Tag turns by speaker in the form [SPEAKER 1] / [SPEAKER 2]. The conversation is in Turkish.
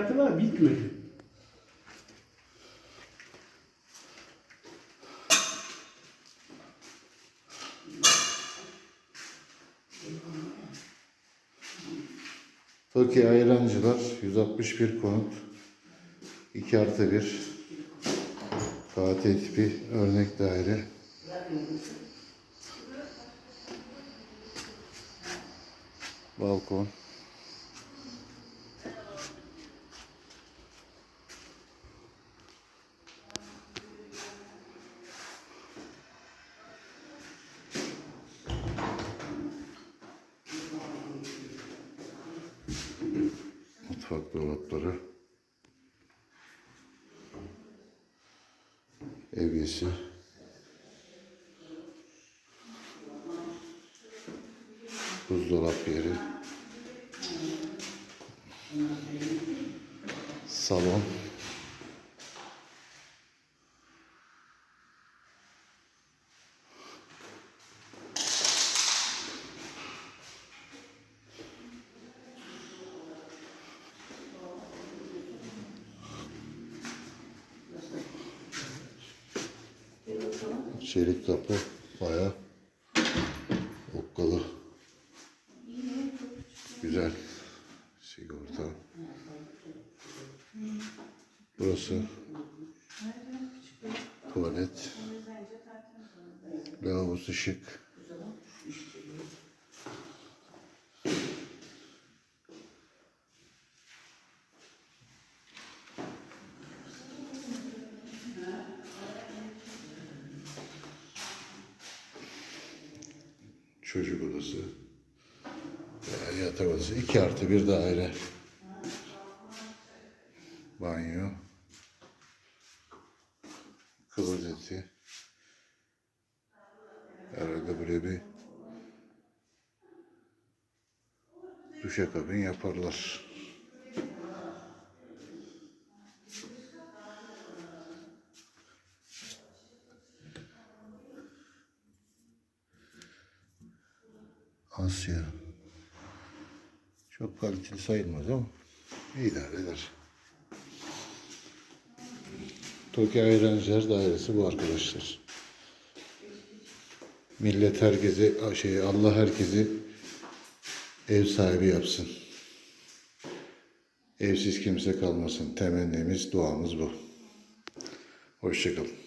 [SPEAKER 1] Hayatı var. bitmedi.
[SPEAKER 2] Toki Ayrancılar 161 konut. 2 artı 1 KT tipi örnek daire. Balkon mutfak dolapları. Evyesi buzdolap yeri. Salon çelik kapı bayağı okkalı. Güzel. Sigorta. Burası tuvalet. Lavabosu şık çocuk odası yatak odası. 2 artı bir daire. Banyo. Klozeti. Herhalde böyle bir duşakabin yaparlar. Asya. Çok kaliteli sayılmaz ama idare eder. Tokyo Ayrancılar Dairesi bu arkadaşlar. Millet herkesi, şey Allah herkesi ev sahibi yapsın. Evsiz kimse kalmasın. Temennimiz, duamız bu. Hoşçakalın.